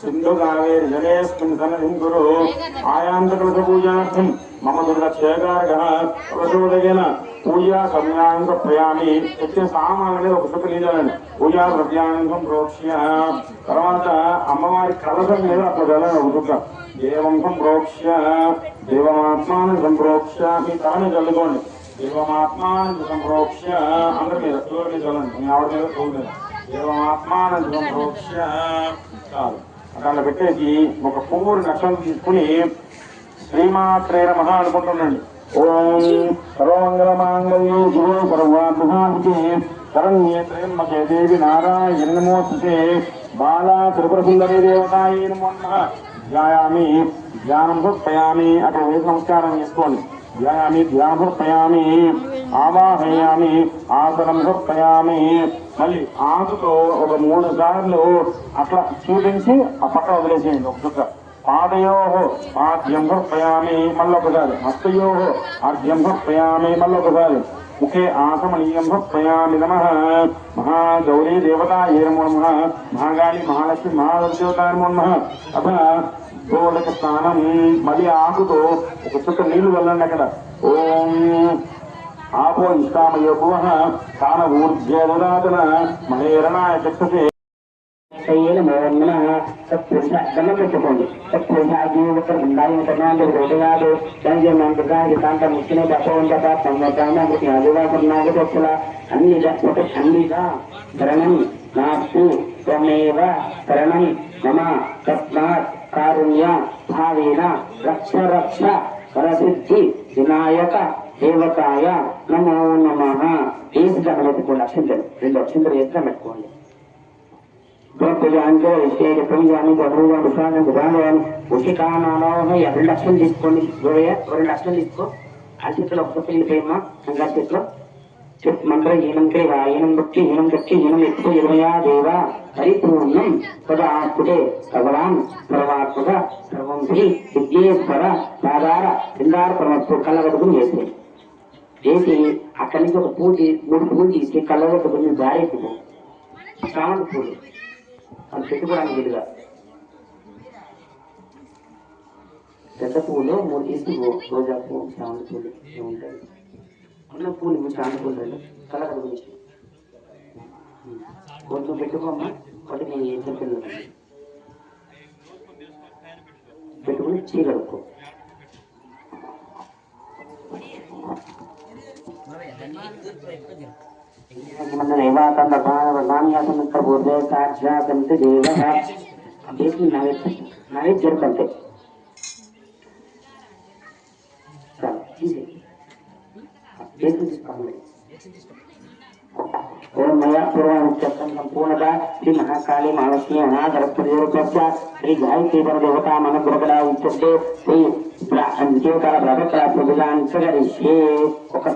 సింధు కావేరి జలేస్మిన్ సన్నిధిం కురు ఆయాంతకృత పూజార్థం మమ దుర్గక్షేకారక ప్రచోదయన పూజా సమయాన్ని ప్రయామి తెచ్చే సామాన్లు ఒక చుక్క నీళ్ళని పూజా ద్రవ్యాన్ని సంప్రోక్ష్య తర్వాత అమ్మవారి కలసం మీద అట్లా వెళ్ళను ఒక చుక్క దేవం సంప్రోక్ష్య దేవమాత్మాన్ని సంప్రోక్ష్య మీ తలని చల్లుకోండి దేవమాత్మాన్ని సంప్రోక్ష్య అందరి చూడండి చల్లండి మీ ఆవిడ మీద చూడండి దేవమాత్మాన్ని సంప్రోక్ష్య చాలు అట్లా పెట్టేసి ఒక పువ్వుని నక్షం తీసుకుని శ్రీమాత్రే నమః అనుకుంటుండండి ఓం సర్వమంగళమాంగళ్యే గురు సర్వాభుహాంతే శరణ్యే త్రయంబకే దేవి నారాయణ నమోస్తుతే బాలా త్రిపుర సుందరి దేవతాయే నమో ధ్యాయామి ధ్యానం సమర్పయామి అక్కడ వేద నమస్కారం చేసుకోండి. ధ్యాయామి ధ్యానం ఆవాహయామి ఆసనం సమర్పయామి మళ్ళీ ఆకుతో ఒక మూడు సార్లు అట్లా చూపించి ఆ పక్క వదిలేసేయండి ఒక చుక్క. పాదయో పాద్యం సమర్పయామి మళ్ళొకసారి హస్తయో ఆద్యం సమర్పయామి మళ్ళొకసారి ముఖే ఆసమనీయం సమర్పయామి నమ మహాగౌరీ దేవతాయే నమో నమ మహాగాళి మహాలక్ష్మి మహాదేవతాయ నమో నమ అథ గోడక స్నానం మళ్ళీ ఆకుతో ఒక చుక్క నీళ్ళు వెళ్ళండి అక్కడ। ఓం ఆపో ఇష్టామయ భువ తాన ఊర్ధ్యదనాదన మహేరణాయ చక్షసే। శైల మోహన సత్పురుష దండం పెట్టుకోండి సత్పురుష జీవిత ఉండాలి కర్ణాలు హృదయాలు సంజయ మృగానికి కాంత ముఖ్యమే తప్పవంత సంవత్సరానికి ఆదివాసం నాగదక్షుల అన్ని ఒక అన్నిగా శరణం నాస్తి త్వమేవ శరణం మమ తస్మాత్ కారుణ్య భావేన రక్ష రక్ష వరసిద్ధి వినాయక దేవతాయ నమో నమ ఏసి దండం పెట్టుకోండి అక్షంతలు రెండు అక్షంతలు ఎత్తున పెట్టుకోండి పూజాంతో విశేష పూజాన్ని గౌరవ విషయాన్ని విధానం ఉచికానాలోహ రెండు లక్షలు తీసుకోండి గోయ రెండు లక్షలు తీసుకో అతిథులు ఒక్క పెళ్ళిపోయమ్మా సంగతిలో మంత్ర హీనం క్రియ హీనం భక్తి హీనం శక్తి హీనం ఎక్కువ ఇరవయా దేవ పరిపూర్ణం తదా ఆత్మతే సర్వదాం సర్వాత్మక సర్వం శ్రీ విద్యేశ్వర సాధార సింగార పరమత్వ కళ్ళగడుకుని చేసి చేసి అక్కడి నుంచి ఒక పూజ మూడు పూలు తీసి కళ్ళగడుకుని దారేసి చామంతి పూలు అది పెట్టుకోవడానికి వీలుగా పెద్ద పూలు మూడు తీసి రోజా పువ్వు చామంతి పూలు ఇవి ఉంటాయి ఉన్న పూలు ఇవి చామంతి పూలు రెండు కలర్ గురించి కొంచెం పెట్టుకోమ్మా ఒకటి నేను ఏం చెప్పాను పెట్టుకుని చీరడుకో నైవేద్యం కంటే ఓం మయా పూర్వం సంపూర్ణత శ్రీ మహాకాళీ మహాలక్ష్మి మహాసరస్వతి శ్రీ గాయత్రీ దేవత మన గురగడ ఉచ్యతే శ్రీ దేవకాల ప్రభకళ ప్రభుజాంతరిష్యే ఒక